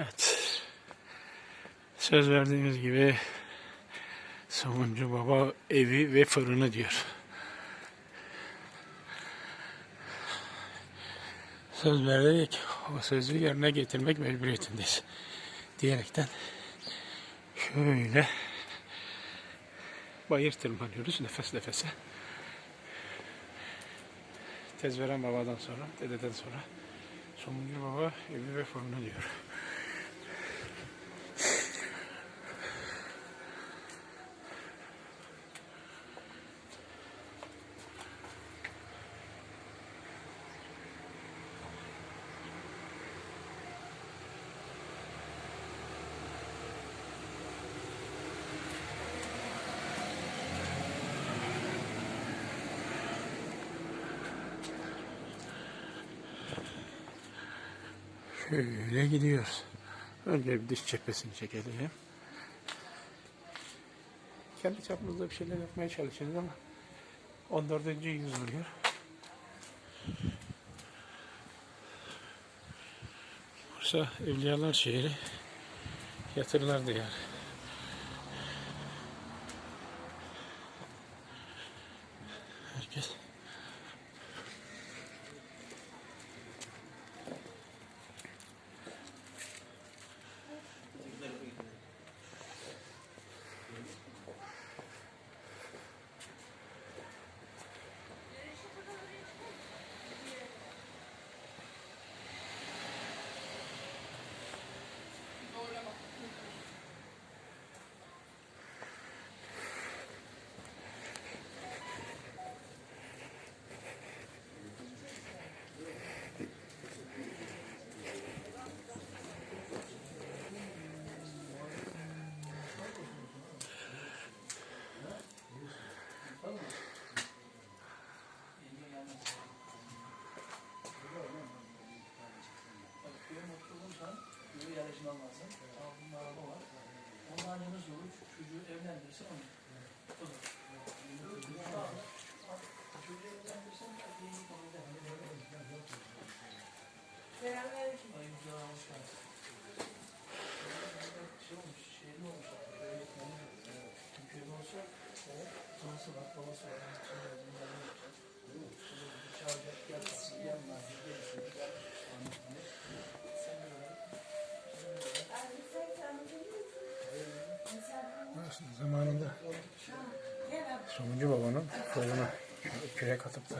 Evet. Söz verdiğimiz gibi Somuncu Baba evi ve fırını diyor. Söz verdik, o sözü yerine getirmek mecburiyetindeyiz. Diyerekten şöyle bayır tırmanıyoruz nefes nefese. Tezveren babadan sonra, dededen sonra Somuncu Baba evi ve fırını diyor. Şöyle gidiyoruz. Önce bir dış cephesini çekelim. Kendi çapımızda bir şeyler yapmaya çalışıyoruz ama 14. yüz vuruyor. Bursa Evliyalar şehri yatırlar diyarı. Yarışmam lazım. Ama bunun araba var. Ondan yana sonra çocuğu evlendirsin onu. O da. Çocuğu evlendirsen belki iyi konuda. Selamünaleyküm. Ay güzel hoş geldin. Şey olmuş, şehirli olmuş. Köyde olsa, babası var, babası var. Çağıracak, gel, gelmez, gelirsin, gel. Sen aslında zamanında. Somuncu Baba'nın fırını kürek atıp da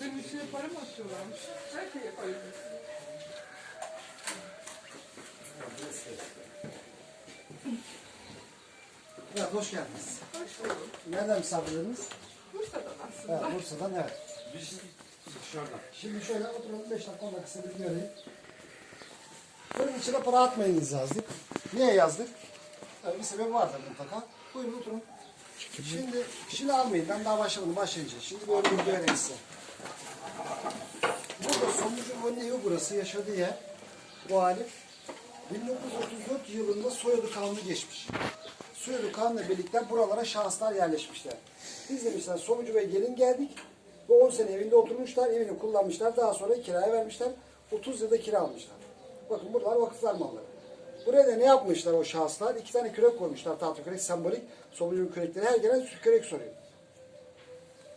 Benim içine para mı atıyorlarmış? Her şeye koyuyorlar. Evet, hoş geldiniz. Hoş bulduk. Nereden misafirleriniz? Bursa'dan aslında. Evet, Bursa'dan evet. Şimdi şöyle oturalım 5 dakika 10 dakika size bir göreyim. Bunun içine para atmayınız yazdık. Niye yazdık? Tabii bir sebebi vardır mutlaka. Buyurun oturun. Şimdi, şimdi almayın. Ben daha başlamadım. Başlayınca. Şimdi böyle bir göreyim size. Burada sonucu onun evi burası. Yaşadığı yer. Bu hali. 1934 yılında soyadı kanunu geçmiş. Soyadı kanunla birlikte buralara şahıslar yerleşmişler. Biz demişler Somuncu Bey gelin geldik. Bu 10 sene evinde oturmuşlar, evini kullanmışlar. Daha sonra kiraya vermişler. 30 yılda kira almışlar. Bakın buralar vakıflar malları. Buraya da ne yapmışlar o şahıslar? İki tane kürek koymuşlar. Tahta kürek, sembolik. Somuncu'nun kürekleri. Her gelen kürek soruyor.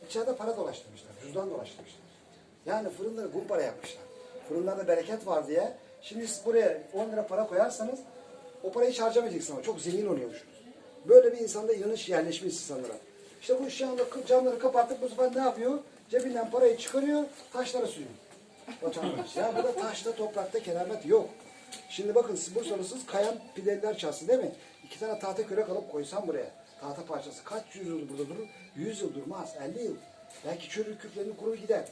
İçeride para dolaştırmışlar. Cüzdan dolaştırmışlar. Yani fırınları kumpara yapmışlar. Fırınlarda bereket var diye. Şimdi siz buraya 10 lira para koyarsanız o parayı hiç harcamayacaksınız ama çok zengin oluyormuşsunuz. Böyle bir insanda inanış yerleşmiş insanlara. İşte bu şu anda camları kapattık bu sefer ne yapıyor? Cebinden parayı çıkarıyor, taşlara sürüyor. Vatandaş. ya burada taşta, toprakta keramet yok. Şimdi bakın siz Bursalısınız kayan pideliler çarşısı değil mi? İki tane tahta kürek alıp koysam buraya. Tahta parçası kaç yüz yıl burada durur? Yüz yıl durmaz, elli yıl. Belki çürür küflerini kurur gider.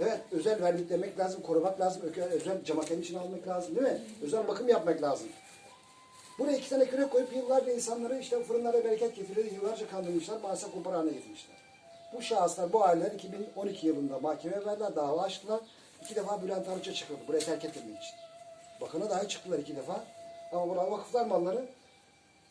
Evet, özel verliklemek lazım, korumak lazım, özel camakenin içine almak lazım değil mi? Özel bakım yapmak lazım. Buraya iki tane kürek koyup yıllarca insanları işte fırınlara bereket getiriyor, yıllarca kandırmışlar, maalesef kumpara haline getirmişler. Bu şahıslar, bu aileler 2012 yılında mahkemeye verdiler, dava açtılar. İki defa Bülent Arıç'a çıkıldı, buraya terk ettirmek için. Bakana dahi çıktılar iki defa. Ama buralar vakıflar malları.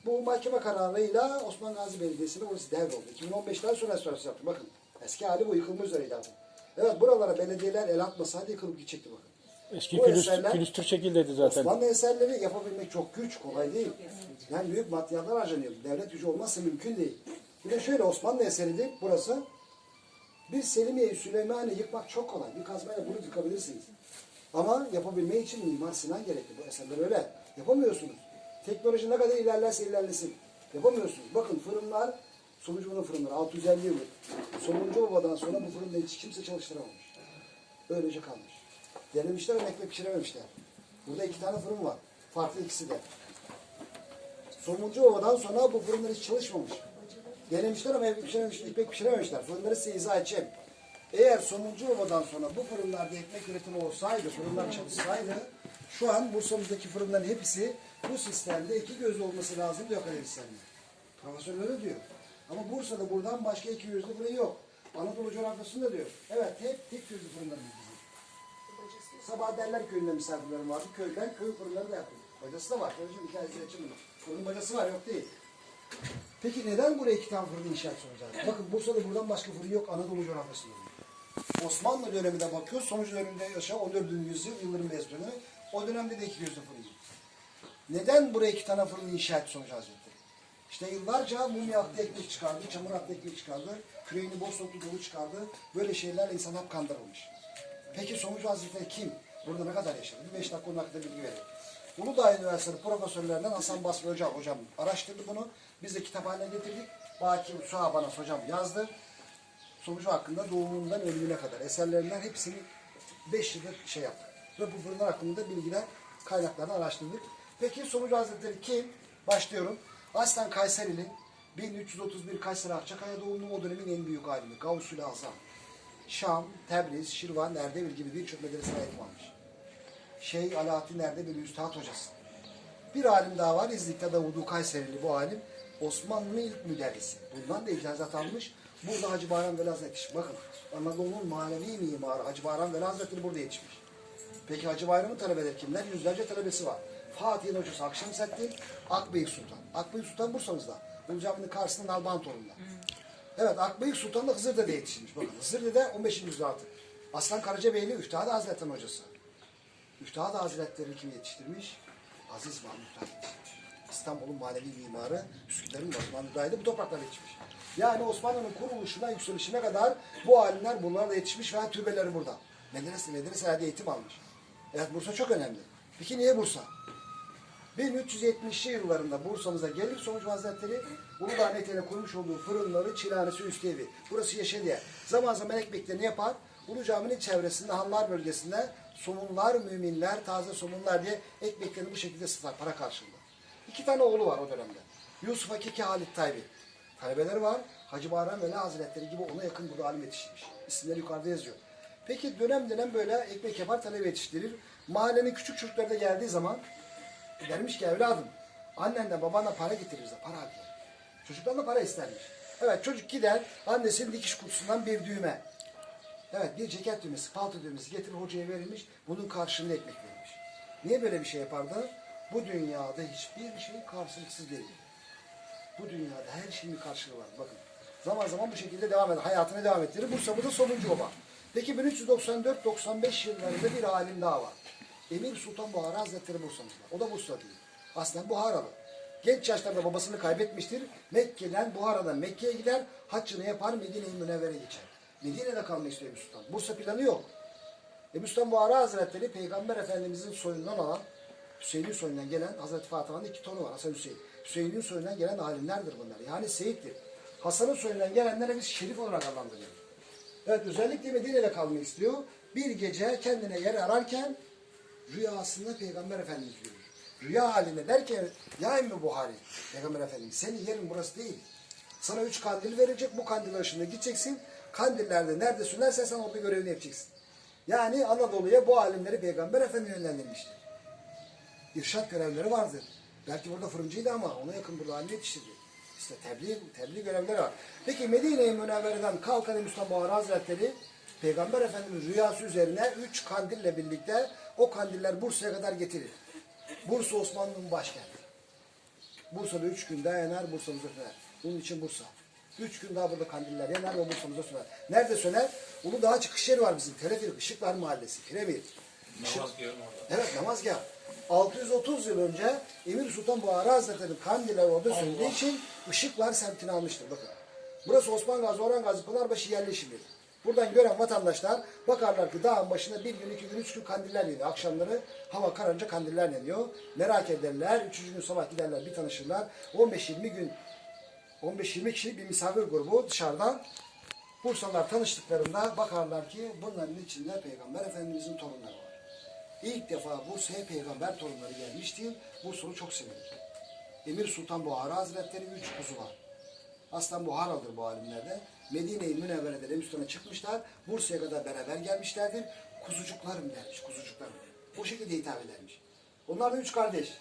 Bu mahkeme kararıyla Osman Gazi Belediyesi'ne orası devroldu. 2015'ten sonra restorasyon yaptı. Bakın eski hali bu yıkılma üzereydi artık. Evet buralara belediyeler el atmasaydı yıkılıp gidecekti bakın. Eski Bu külüstür, eserler- külüstür şekildeydi zaten. Osmanlı eserleri yapabilmek çok güç, kolay değil. Yani büyük maddiyatlar harcanıyor. Devlet gücü olmazsa mümkün değil. Bir de şöyle Osmanlı eseridir burası. Bir Selimiye-i Süleymaniye yıkmak çok kolay. Bir kazmayla bunu yıkabilirsiniz. Ama yapabilmek için Mimar Sinan gerekli. Bu eserler öyle. Yapamıyorsunuz. Teknoloji ne kadar ilerlerse ilerlesin. Yapamıyorsunuz. Bakın fırınlar, Somuncu'nun fırınları 650 yıllık. Somuncu babadan sonra bu fırında hiç kimse çalıştıramamış. Öylece kalmış. Denemişler ama ekmek pişirememişler. Burada iki tane fırın var. Farklı ikisi de. Somuncu babadan sonra bu fırınlar hiç çalışmamış. Denemişler ama ekmek pişirememişler, ekmek pişirememişler. Fırınları size izah edeceğim. Eğer Somuncu babadan sonra bu fırınlarda ekmek üretimi olsaydı, fırınlar çalışsaydı, şu an Bursa'mızdaki fırınların hepsi bu sistemde iki gözlü olması lazım diyor Kadir İslam'da. Profesör öyle diyor. Ama Bursa'da buradan başka iki gözlü fırın yok. Anadolu coğrafyasında diyor. Evet, hep tek gözlü fırınlarımız bizim. Sabah Derler köyünde misafirlerim vardı. Köyden köy fırınları da yaptım. Bacası da var. Söyleyeceğim hikayesi için bunu. Fırın bacası var yok değil. Peki neden buraya iki tane fırın inşaat soracağız? Bakın Bursa'da buradan başka fırın yok Anadolu coğrafyasında. Osmanlı döneminde bakıyoruz. Sonuç döneminde yaşa 14. yüzyıl Beyazıt dönemi. O dönemde de iki gözlü fırın yok. Neden buraya iki tane fırın inşa etti sonuç hazretleri? İşte yıllarca mumya attı ekmek çıkardı, çamur attı ekmek çıkardı, küreğini boş soktu dolu çıkardı. Böyle şeylerle insan hep kandırılmış. Peki sonuç hazretleri kim? Burada ne kadar yaşadı? Bir beş dakika onun hakkında bilgi verelim. Uludağ Üniversitesi profesörlerinden Hasan Basri Hoca hocam araştırdı bunu. Biz de kitap haline getirdik. Baki Suabanas hocam yazdı. Sonucu hakkında doğumundan ölümüne kadar eserlerinden hepsini 5 yıldır şey yaptık. Ve bu fırınlar hakkında bilgiler kaynaklarını araştırdık. Peki Sonucu Hazretleri kim? Başlıyorum. Aslen Kayserili. 1331 Kayseri Akçakaya doğumlu o dönemin en büyük alimi. Gavsul Azam. Şam, Tebriz, Şirvan, Erdebil gibi birçok medresine eğitim almış. Şeyh Alaaddin Erdebil Üstad hocası. Bir alim daha var. İznik'te Davudu Kayserili bu alim. Osmanlı'nın ilk müderrisi. Bundan da icazat almış. Burada Hacı Bayram Veli yetişmiş. Bakın Anadolu'nun manevi mimarı Hacı Bayram Veli Hazretleri burada yetişmiş. Peki Hacı Bayram'ın talebeleri kimler? Yüzlerce talebesi var. Fatih'in hocası Akşemseddin, Akbeyik Sultan. Akbeyik Sultan Bursa'mızda. Ulu Cami'nin karşısında Nalban torununda. Evet Akbeyik Sultan da Hızır'da yetişmiş. Bakın Hızır'da 15. yüzyıl artık. Aslan Karacabeyli Üftade Hazretleri'nin hocası. Üftade Hazretleri kim yetiştirmiş? Aziz Mahmut. İstanbul'un manevi mimarı, Üsküdar'ın Osman Hüdayi de bu topraklara yetişmiş. Yani Osmanlı'nın kuruluşuna, yükselişine kadar bu alimler bunlarla yetişmiş ve türbeleri burada. Medrese, medreselerde eğitim almış. Evet Bursa çok önemli. Peki niye Bursa? 1370'li yıllarında Bursa'mıza gelir Sonuç Hazretleri Uludağ Mete'ne kurmuş olduğu fırınları, çilanesi, üstü evi. Burası Yeşiliye. Zaman zaman ekmeklerini yapar. Ulu Cami'nin çevresinde, Hanlar bölgesinde somunlar, müminler, taze somunlar diye ekmeklerini bu şekilde satar para karşılığında. İki tane oğlu var o dönemde. Yusuf Hakiki Halit Taybi. Talebeleri var. Hacı Bayram Veli Hazretleri gibi ona yakın burada alim yetiştirmiş. İsimleri yukarıda yazıyor. Peki dönem dönem böyle ekmek yapar, talebe yetiştirir. Mahallenin küçük çocukları da geldiği zaman dermiş ki evladım annenden babandan para getirir bize para al. Çocuktan da para istermiş. Evet çocuk gider annesinin dikiş kutusundan bir düğme. Evet bir ceket düğmesi, palto düğmesi getirir hocaya verilmiş. Bunun karşılığında ekmek verilmiş. Niye böyle bir şey yapardı? Bu dünyada hiçbir şey karşılıksız değil. Bu dünyada her şeyin bir karşılığı var. Bakın. Zaman zaman bu şekilde devam eder. Hayatını devam ettirir. Bursa burada sonuncu oba. Peki 1394-95 yıllarında bir alim daha var. Emir Sultan Buhari Hazretleri Bursa'mızda. O da Bursa değil. Aslen Buharalı. Genç yaşlarda babasını kaybetmiştir. Mekke'den Buhara'dan Mekke'ye gider. Haccını yapar Medine-i Münevvere geçer. Medine'de kalmak istiyor Emir Sultan. Bursa planı yok. Emir Sultan Buhari Hazretleri Peygamber Efendimizin soyundan alan Hüseyin'in soyundan gelen Hazreti Fatıma'nın iki tonu var. Hasan Hüseyin. Hüseyin'in soyundan gelen alimlerdir bunlar. Yani seyittir. Hasan'ın soyundan gelenlere biz şerif olarak adlandırıyoruz. Evet özellikle Medine'de kalmak istiyor. Bir gece kendine yer ararken rüyasında Peygamber Efendimiz görür. Rüya halinde der ki ya emmi Buhari Peygamber Efendimiz senin yerin burası değil. Sana üç kandil verecek bu kandil ışığında gideceksin. Kandillerde nerede sünnersen sen orada görevini yapacaksın. Yani Anadolu'ya bu alimleri Peygamber Efendimiz yönlendirmiştir. İrşat görevleri vardır. Belki burada fırıncıydı ama ona yakın burada alim yetiştirdi. İşte tebliğ, tebliğ görevleri var. Peki Medine-i Münevvere'den kalkan Buhari Hazretleri Peygamber Efendimiz rüyası üzerine üç kandille birlikte o kandiller Bursa'ya kadar getirir. Bursa Osmanlı'nın başkenti. Bursa'da üç gün daha yanar, Bursa'mıza söner. Bunun için Bursa. Üç gün daha burada kandiller yanar ve Bursa'mıza söner. Nerede söner? Uludağ çıkış yeri var bizim. Telefil Işıklar Mahallesi. Piramit. Namaz kılıyorum orada. Evet namazgah. 630 yıl önce Emir Sultan Buhari Hazretleri'nin kandiller orada söndüğü için ışıklar semtini almıştır. Bakın. Burası Osman Gazi, Orhan Gazi, Pınarbaşı yerleşim yeri. Buradan gören vatandaşlar bakarlar ki dağın başında bir gün, iki gün, üç gün kandiller yanıyor. Akşamları hava kararınca kandiller yanıyor. Merak ederler. Üçüncü gün sabah giderler bir tanışırlar. 15-20 gün 15-20 kişi bir misafir grubu dışarıdan Bursalılar tanıştıklarında bakarlar ki bunların içinde Peygamber Efendimizin torunları var. İlk defa Bursa'ya peygamber torunları gelmişti. Bursalı çok sevilir. Emir Sultan Buhara Hazretleri üç kuzu var. Aslan Buharalıdır bu alimlerde. Medine-i Münevvere'den Emistan'a çıkmışlar. Bursa'ya kadar beraber gelmişlerdir. Kuzucuklarım dermiş, kuzucuklarım. Bu şekilde hitap edermiş. Onlar da üç kardeş.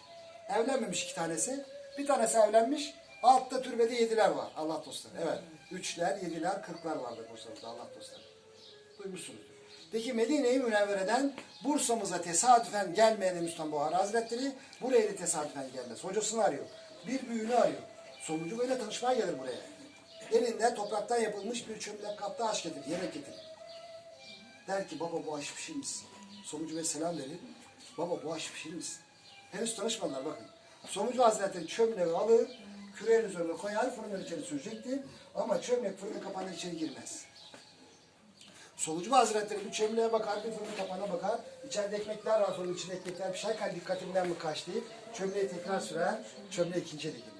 Evlenmemiş iki tanesi. Bir tanesi evlenmiş. Altta türbede yediler var. Allah dostları. Evet. Üçler, yediler, kırklar vardır Bursa'mızda Allah dostları. Duymuşsunuzdur. Peki Medine-i Münevvere'den Bursa'mıza tesadüfen gelmeyen Müslüman Buhari Hazretleri buraya da tesadüfen gelmez. Hocasını arıyor. Bir büyüğünü arıyor. Sonucu böyle tanışmaya gelir buraya. Elinde topraktan yapılmış bir çömlek kapta aş getirir, yemek getirir. Der ki baba bu aş pişirir misin? Somucu ve selam verir. Baba bu aş pişirir misin? Henüz tanışmadılar bakın. Somucu Hazretleri çömleği alır, küreğin üzerine koyar, fırının içine sürecektir. Ama çömlek fırının kapağının içine girmez. Solucu Hazretleri bu çömleğe bakar, bir fırın kapağına bakar. İçeride ekmekler var, fırının içinde ekmekler pişerken dikkatimden mi kaç deyip çömleği tekrar sürer, çömleğe ikinciye de girmez.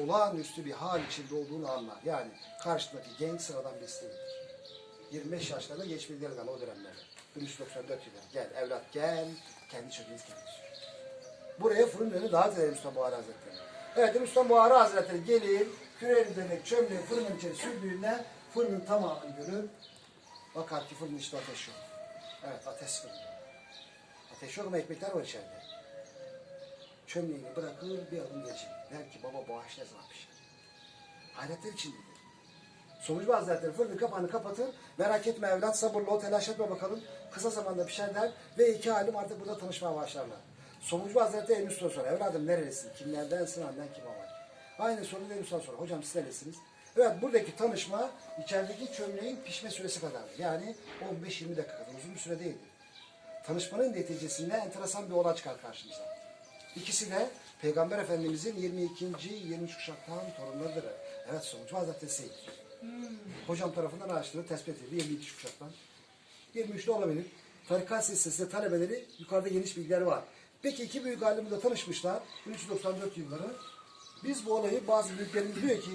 Olağanüstü bir hal içinde olduğunu anlar. Yani karşıdaki genç sıradan birisi değildir. 25 yaşlarında geç bilgiler adam o dönemlerde. 1394 yılında. Gel evlat gel, kendi çömleğiniz kendi. Buraya fırın önü davet eder Mustafa Buhari Hazretleri. Evet Mustafa Buhari Hazretleri gelir, küreğin üzerine çömleği fırının içine sürdüğünde fırının tamamını görür. Bakar ki fırının içinde ateş yok. Evet ateş fırın. Ateş yok ama ekmekler var içeride. Çömleğini bırakır bir adım geçer. Der ki zaman pişer? Hayretler içindedir. Sonucu Hazretleri fırının kapağını kapatır. Merak etme evlat sabırlı ol telaş etme bakalım. Kısa zamanda pişer der. Ve iki alim artık burada tanışmaya başlarlar. Sonucu Hazretleri en üstüne sorar. Evladım nerelisin? Kimlerdensin? Annen kim var? Aynı soruyu en üstüne sorar. Hocam siz neresiniz? Evet buradaki tanışma içerideki çömleğin pişme süresi kadar. Yani 15-20 dakika kadar uzun bir süre değildir. Tanışmanın neticesinde enteresan bir olay çıkar karşımıza. İkisi de Peygamber Efendimizin 22. 23 kuşaktan torunlarıdır. Evet sonucu Hazretleri Seyyid. Hocam tarafından araştırılır, tespit edildi 22 kuşaktan. 23 de olabilir. Tarikat silsilesinde talebeleri yukarıda geniş bilgiler var. Peki iki büyük alim burada tanışmışlar. 1394 yılları. Biz bu olayı bazı büyüklerimiz diyor ki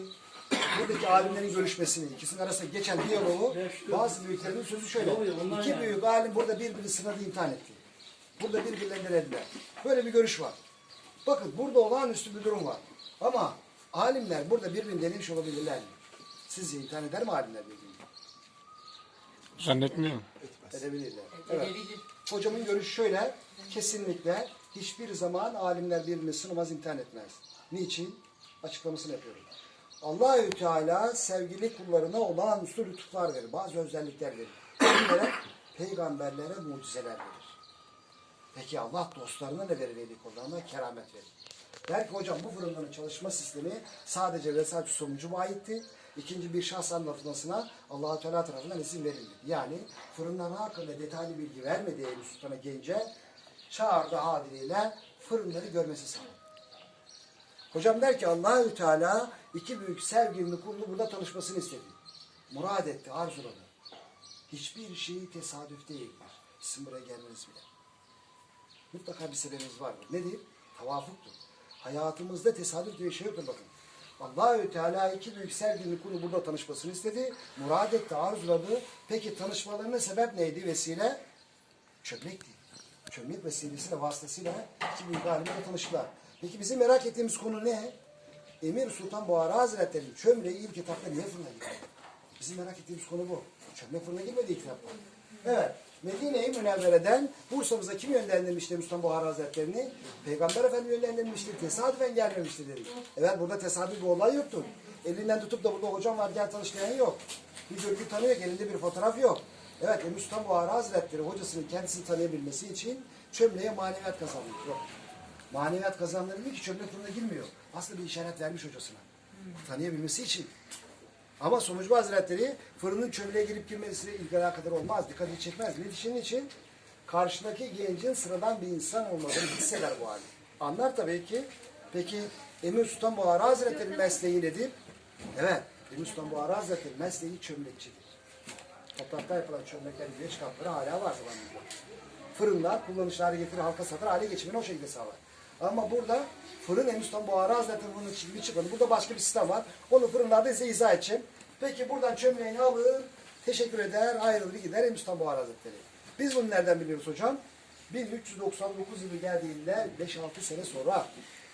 buradaki alimlerin görüşmesini, ikisinin arasında geçen diyaloğu bazı büyüklerin sözü şöyle. İki büyük alim burada birbirini sınadı imtihan etti. Burada birbirlerinden eldiler. Böyle bir görüş var. Bakın burada olağanüstü bir durum var. Ama alimler burada birbirini denemiş olabilirler mi? Sizce imtihan eder mi alimler birbirini? Zannetmiyorum. Edebilirler. Evet. Hocamın görüşü şöyle. Kesinlikle hiçbir zaman alimler birbirini sınamaz, imtihan etmez. Niçin? Açıklamasını yapıyorum. Allahü Teala sevgili kullarına olağanüstü lütuflar verir. Bazı özellikler verir. Peygamberlere mucizeler verir. Peki Allah dostlarına ne verir veli kullarına? Keramet verir. Der ki hocam bu fırınların çalışma sistemi sadece ve sadece sonucu mu aitti? İkinci bir şahs anlatılmasına allah Teala tarafından izin verildi. Yani fırınların hakkında detaylı bilgi vermediği Ebu Sultan'a gence çağırdı hadiriyle fırınları görmesi sağladı. Hocam der ki Allahü Teala iki büyük sevgilini kulunu burada tanışmasını istedi. Murad etti, arzuladı. Hiçbir şey tesadüf değildir. Sizin buraya gelmeniz bile. Mutlaka bir sebebimiz vardır. Nedir? Tavafuktur. Hayatımızda tesadüf diye şey yoktur bakın. Allahü Teala iki büyük sevgili kulu burada tanışmasını istedi. Murad etti, arzuladı. Peki tanışmalarının sebep neydi? Vesile? Çömlekti. Çömlek vesilesiyle, vasıtasıyla iki büyük alimle tanıştılar. Peki bizim merak ettiğimiz konu ne? Emir Sultan Buhara Hazretleri'nin çömleği ilk etapta niye fırına girdi? Bizim merak ettiğimiz konu bu. Çömlek fırına girmedi ilk etapta. Evet. Medine-i Münevvere'den Bursa'mıza kim yönlendirmişti Mustafa Buhara Hazretleri'ni? Peygamber Efendi yönlendirmiştir. Tesadüfen gelmemiştir dedi. Evet burada tesadüf bir olay yoktur. Elinden tutup da burada hocam var gel tanış diyen yok. Bir görgü tanıyor elinde bir fotoğraf yok. Evet Mustafa Buhara Hazretleri hocasının kendisini tanıyabilmesi için çömleğe maneviyat kazanmış. Yok. Maneviyat kazandırılıyor ki çömlek fırına girmiyor. Aslında bir işaret vermiş hocasına. Tanıyabilmesi için. Ama Sonuçlu Hazretleri fırının çömleğe girip girmesiyle ilgili alakadar olmaz. Dikkatini çekmez. Yetişinin için karşıdaki gencin sıradan bir insan olmadığını hisseder bu hali. Anlar tabii ki. Peki Emir Sultan Buhara Hazretleri'nin mesleği nedir? Evet. Emir Sultan Buhara Hazretleri mesleği çömlekçidir. Toprakta yapılan çömleklerin güneş kapları hala var zamanında. Fırınlar kullanışlı hale getirir, halka satar, hale geçimini o şekilde sağlar. Ama burada fırın Emir Sultan Buhara Hazretleri fırının gibi çıkmadı. Burada başka bir sistem var. Onu fırınlarda size izah edeceğim. Peki buradan çömleğini alır, teşekkür eder, ayrılır gider Emir Sultan Buhara Hazretleri. Biz bunu nereden biliyoruz hocam? 1399 yılı geldiğinde 5-6 sene sonra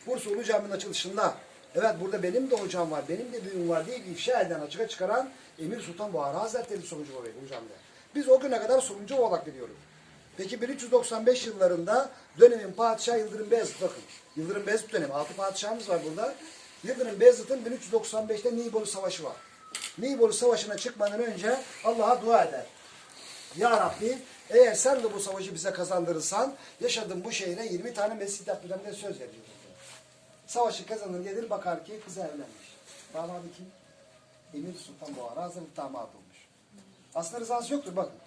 Bursa Ulu Cami'nin açılışında evet burada benim de hocam var, benim de büyüğüm var diye ifşa eden açığa çıkaran Emir Sultan Buhara Hazretleri sonucu babayı Ulu Cami'de. Biz o güne kadar sorumcu olarak biliyoruz. Peki 1395 yıllarında dönemin padişahı Yıldırım Beyazıt bakın. Yıldırım Beyazıt dönemi. Altı padişahımız var burada. Yıldırım Beyazıt'ın 1395'te Nibolu Savaşı var. Nibolu Savaşı'na çıkmadan önce Allah'a dua eder. Ya Rabbi eğer sen de bu savaşı bize kazandırırsan yaşadığım bu şehre 20 tane mescit yapacağım diye söz veriyor. Savaşı kazanır gelir bakar ki kız evlenmiş. Damadı kim? Emir Sultan Buhara Hazreti damat olmuş. Aslında rızası yoktur bakın.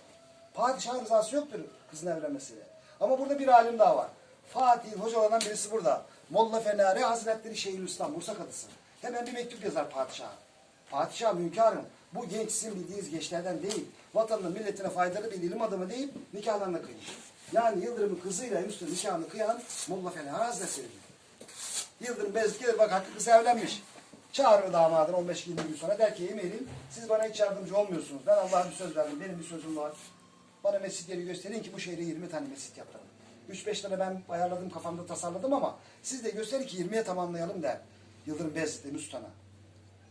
Padişahın rızası yoktur kızın evlenmesiyle. Ama burada bir alim daha var. Fatih'in hocalarından birisi burada. Molla Fenari Hazretleri Şeyhülislam Bursa Kadısı. Hemen bir mektup yazar padişaha. Padişahım hünkârım bu genç sizin bildiğiniz gençlerden değil. Vatanına milletine faydalı bir ilim adamı değil nikahlarına kıymış. Yani Yıldırım'ın kızıyla Müslüm nikahını kıyan Molla Fenari Hazretleri. Yıldırım Beyazıt gelir bak hakkı kız evlenmiş. Çağırır damadını 15-20 gün sonra der ki emirim siz bana hiç yardımcı olmuyorsunuz. Ben Allah'a bir söz verdim. Benim bir sözüm var. Bana mescitleri gösterin ki bu şehre 20 tane mescit yaptıralım. 3-5 tane ben ayarladım kafamda tasarladım ama siz de gösterin ki 20'ye tamamlayalım der. Yıldırım Beyazıt.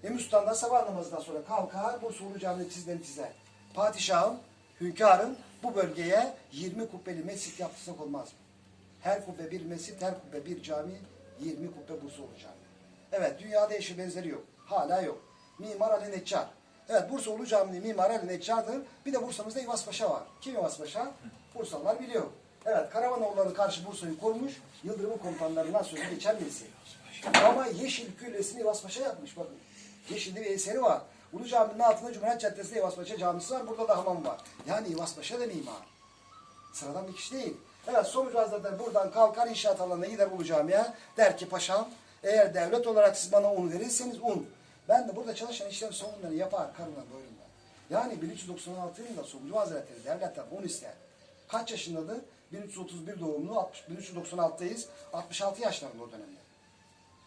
Emir Sultan da sabah namazından sonra kalkar bu Sulu Camii'ni çizden çizer. Padişahım, hünkârım bu bölgeye 20 kubbeli mescit yaptırsak olmaz mı? Her kubbe bir mescit, her kubbe bir cami, 20 kubbe Bursa Ulu Camii. Evet, dünyada eşi benzeri yok. Hala yok. Mimar Ali Neccar. Evet, Bursa Ulu Camii'nin mimarı Ali Neccar'dır. Bir de Bursa'mızda İvas Paşa var. Kim İvas Paşa? Bursalılar biliyor. Evet, Karavanoğulları karşı Bursa'yı korumuş, Yıldırım'ın komutanlarından sözü geçen birisi. Ama Yeşil Küllesi'ni İvas Paşa yapmış bakın. Yeşil'de bir eseri var. Ulu Camii'nin altında Cumhuriyet Caddesi'nde İvas Paşa camisi var. Burada da hamam var. Yani İvas Paşa da mimar. Sıradan bir kişi değil. Evet sonuç Hazretleri buradan kalkar inşaat alanına gider Ulu Cami'ye. Der ki paşam eğer devlet olarak siz bana un verirseniz un. Ben de burada çalışan işlem sorunları yapar karımla doyurumla. Yani 1396 yılında Sonucu Hazretleri devletten un ister. Kaç yaşındadır? 1331 doğumlu, 60, 1396'dayız. 66 yaşlarında o dönemde.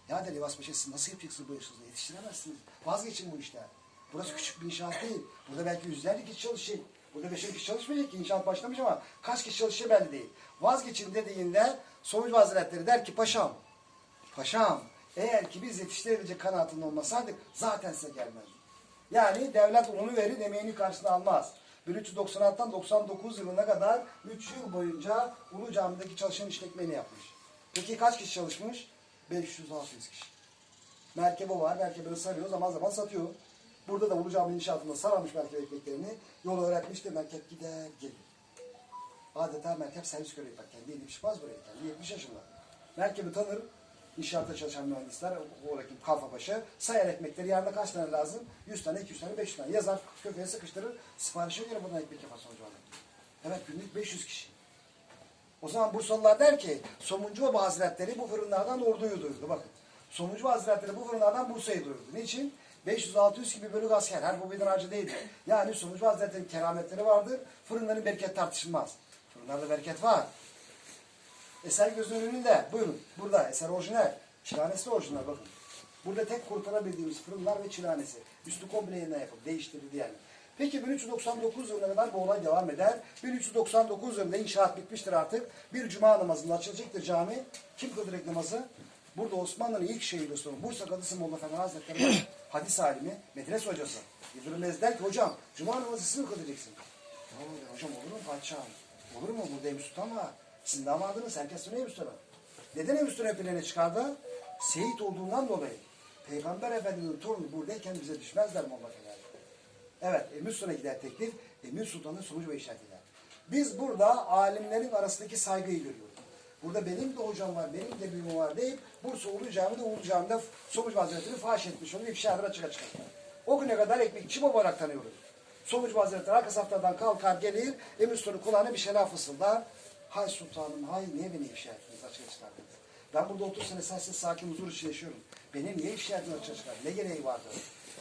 Ya der İvas Paşa nasıl yapacaksınız bu işinizi? Yetiştiremezsiniz. Vazgeçin bu işten. Burası küçük bir inşaat değil. Burada belki yüzlerce kişi çalışacak. Burada beşer kişi çalışmayacak ki inşaat başlamış ama kaç kişi çalışacak belli değil. Vazgeçin dediğinde Sonuç Hazretleri der ki paşam, paşam eğer ki biz yetiştirebilecek kanaatinde olmasaydık zaten size gelmezdik. Yani devlet onu verir emeğini karşılığını almaz. 1396'dan 99 yılına kadar 3 yıl boyunca Ulu Cami'deki çalışan işletmeni yapmış. Peki kaç kişi çalışmış? 500-600 kişi. Merkebe var, merkebini sarıyor, zaman zaman satıyor. Burada da Ulu Cami inşaatında sararmış merkep ekmeklerini. Yolu öğretmiştir, merkep gider gelir. Adeta merkep servis görevi yapar. Kendi eli pişmez buraya, kendi 70 yaşında. Merkebi tanır, inşaatta çalışan mühendisler, oradaki kalfabaşı, sayar ekmekleri yarına kaç tane lazım? 100 tane, 200 tane, 500 tane. Yazar, köpeğe sıkıştırır, siparişe göre buradan ekmek yapar sonucu olarak. Evet, günlük 500 kişi. O zaman Bursalılar der ki Somuncu Baba Hazretleri bu fırınlardan orduyu duyurdu. Bakın. Somuncu Baba Hazretleri bu fırınlardan Bursa'yı duyurdu. Niçin? 500-600 gibi bölük asker. Her bu bir harcı değildi. Yani Somuncu Hazretleri'nin kerametleri vardır. Fırınların bereket tartışılmaz. Fırınlarda bereket var. Eser gözünün önünde. Buyurun. Burada. Eser orijinal. Çilanesi orijinal. Bakın. Burada tek kurtarabildiğimiz fırınlar ve çilanesi. Üstü komple yeniden yapıldı. Değiştirildi yani. Peki 1399 yılına kadar bu olay devam eder. 1399 yılında inşaat bitmiştir artık. Bir cuma namazında açılacaktır cami. Kim kılacak namazı? Burada Osmanlı'nın ilk şehir Osmanlı. Bursa Kadısı Molla Fener Hazretleri hadis alimi, medrese hocası. Beyazıt der ki hocam cuma namazı siz mi kılacaksın? Ya hocam olur mu padişahım? Olur mu? Burada Emir Sultan var. Sizin damadınız herkes sonra Emir Sultan'a. Neden Emir Sultan ön çıkardı? Seyit olduğundan dolayı. Peygamber Efendimiz'in torunu buradayken bize düşmezler Fener. Evet, Emir Sultan'a gider teklif, Emir Sultan'ın sonucu ve işaret eder. Biz burada alimlerin arasındaki saygıyı görüyoruz. Burada benim de hocam var, benim de büyüğüm var deyip Bursa Ulu Camii'de Ulu Camii'de Somuç Hazretleri faş etmiş. Onu ifşa eder açık açık. O güne kadar ekmekçi olarak tanıyoruz. Somuç Hazretleri arka saflardan kalkar gelir, Emir Sultan'ın kulağına bir şeyler fısıldar. Hay sultanım, hay niye beni ifşa ettiniz, açık çıkardınız? Ben burada 30 sene sensiz sakin huzur içinde yaşıyorum. Beni niye ifşa ettiniz, açık çıkardınız? Ne gereği vardı?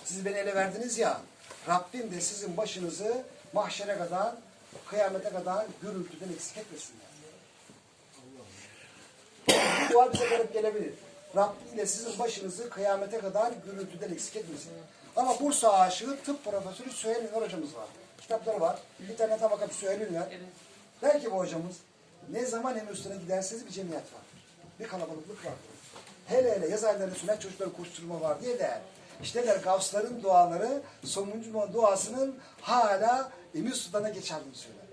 Siz beni ele verdiniz ya, Rabbim de sizin başınızı mahşere kadar, kıyamete kadar gürültüden eksik etmesinler. Bu dua bize garip gelebilir. Rabbim de sizin başınızı kıyamete kadar gürültüden eksik etmesin. Ama Bursa aşığı tıp profesörü Süheyl Ünver hocamız var. Kitapları var. İnternete bakıp Süheyl Ünver. Der ki bu hocamız, ne zaman üstüne giderseniz bir cemiyet var. Bir kalabalıklık var. Hele hele yaz aylarında sünnet çocukları koşturma var diye de işte der Gavsların duaları sonuncu duasının hala Emir Sultan'a geçerdiğini söyler.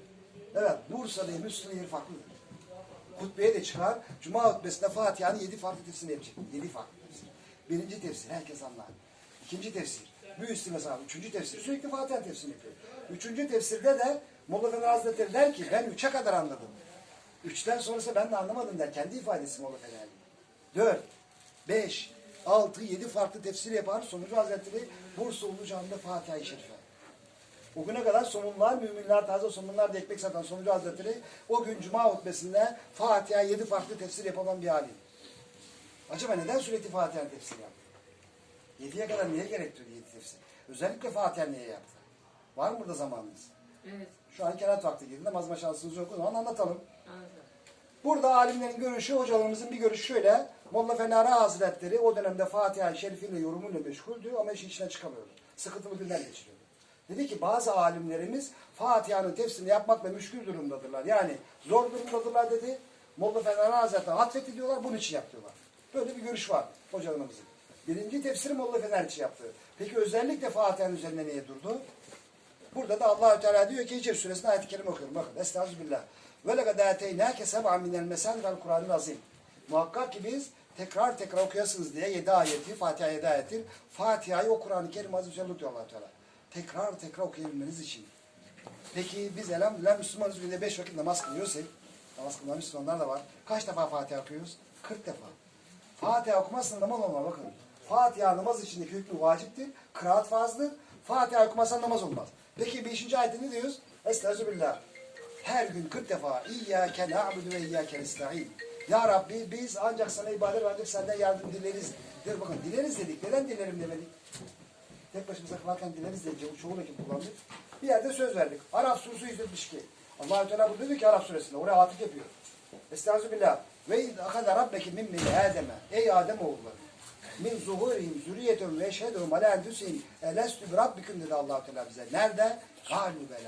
Evet Bursa'da Emir Sultan'ın yeri farklıdır. Hutbeye de çıkar. Cuma hutbesinde Fatiha'nın yedi farklı tefsirini yapacak. Yedi farklı tefsir. Birinci tefsir herkes anlar. İkinci tefsir. Üstü mesela. Üçüncü tefsir. Sürekli Fatiha tefsirini yapıyor. Üçüncü tefsirde de Molla Fener Hazretleri der ki ben üçe kadar anladım. Üçten sonrası ben de anlamadım der. Kendi ifadesi Molla Fener'in. Dört, beş, altı, yedi farklı tefsir yapar. Sonucu Hazretleri Bursa Ulu Camii'de Fatiha-i Şerife. O güne kadar somunlar, müminler, taze somunlar da ekmek satan Sonucu Hazretleri o gün Cuma hutbesinde Fatiha yedi farklı tefsir yapan bir alim. Acaba neden sürekli Fatiha'nın tefsiri yaptı? Yediye kadar niye gerektiriyor yedi tefsir? Özellikle Fatiha niye yaptı? Var mı burada zamanınız? Evet. Şu an kerat vakti girdiğinde mazma şansınız yok o zaman anlatalım. Burada alimlerin görüşü, hocalarımızın bir görüşü şöyle. Molla Fenari Hazretleri o dönemde Fatiha-i Şerif'iyle yorumuyla meşguldü ama işin içine çıkamıyordu. Sıkıntılı günler geçiriyordu. Dedi ki bazı alimlerimiz Fatiha'nın tefsirini yapmakla müşkül durumdadırlar. Yani zor durumdadırlar dedi. Molla Fenari Hazretleri hatfetti diyorlar, bunun için yapıyorlar. Böyle bir görüş var hocalarımızın. Birinci tefsiri Molla Fener için yaptı. Peki özellikle Fatiha'nın üzerine niye durdu? Burada da Allahü Teala diyor ki Hicr suresinde ayet-i kerime okuyorum. Bakın. Estağfirullah. Ve lekad âteynâke seb'an minel mesâdir Kur'an-ı azim. Muhakkak ki biz tekrar tekrar okuyasınız diye 7 ayeti, Fatiha 7 ayettir. Fatiha'yı o Kur'an-ı Kerim azim üzerine tutuyor allah Teala. Tekrar tekrar okuyabilmeniz için. Peki biz elhamdülillah Müslümanız günde 5 vakit namaz kılıyorsak, namaz kılan Müslümanlar da var. Kaç defa Fatiha okuyoruz? 40 defa. Fatiha okumazsan namaz olmaz bakın. Fatiha namaz içindeki hükmü vaciptir. Kıraat farzdır. Fatiha okumazsan namaz olmaz. Peki 5. ayette ne diyoruz? Estağfirullah. Her gün 40 defa İyyâke na'budu ve iyyâke nesta'in. Ya Rabbi biz ancak sana ibadet ve ancak senden yardım dileriz. Der bakın dileriz dedik. Neden dilerim demedik? Tek başımıza kılarken dileriz deyince bu çoğul ekip kullandık. Bir yerde söz verdik. Araf suresi 172. Allah-u Teala burada diyor ki Araf suresinde. Oraya atıf yapıyor. Estağfirullah. Ve iz akada rabbeki min min Adem'e. Ey Adem oğulları. Min zuhurihim zürriyetun ve eşhedum ala enfusihim. Elestü bi rabbikum dedi Allah-u Teala bize. Nerede? Galu.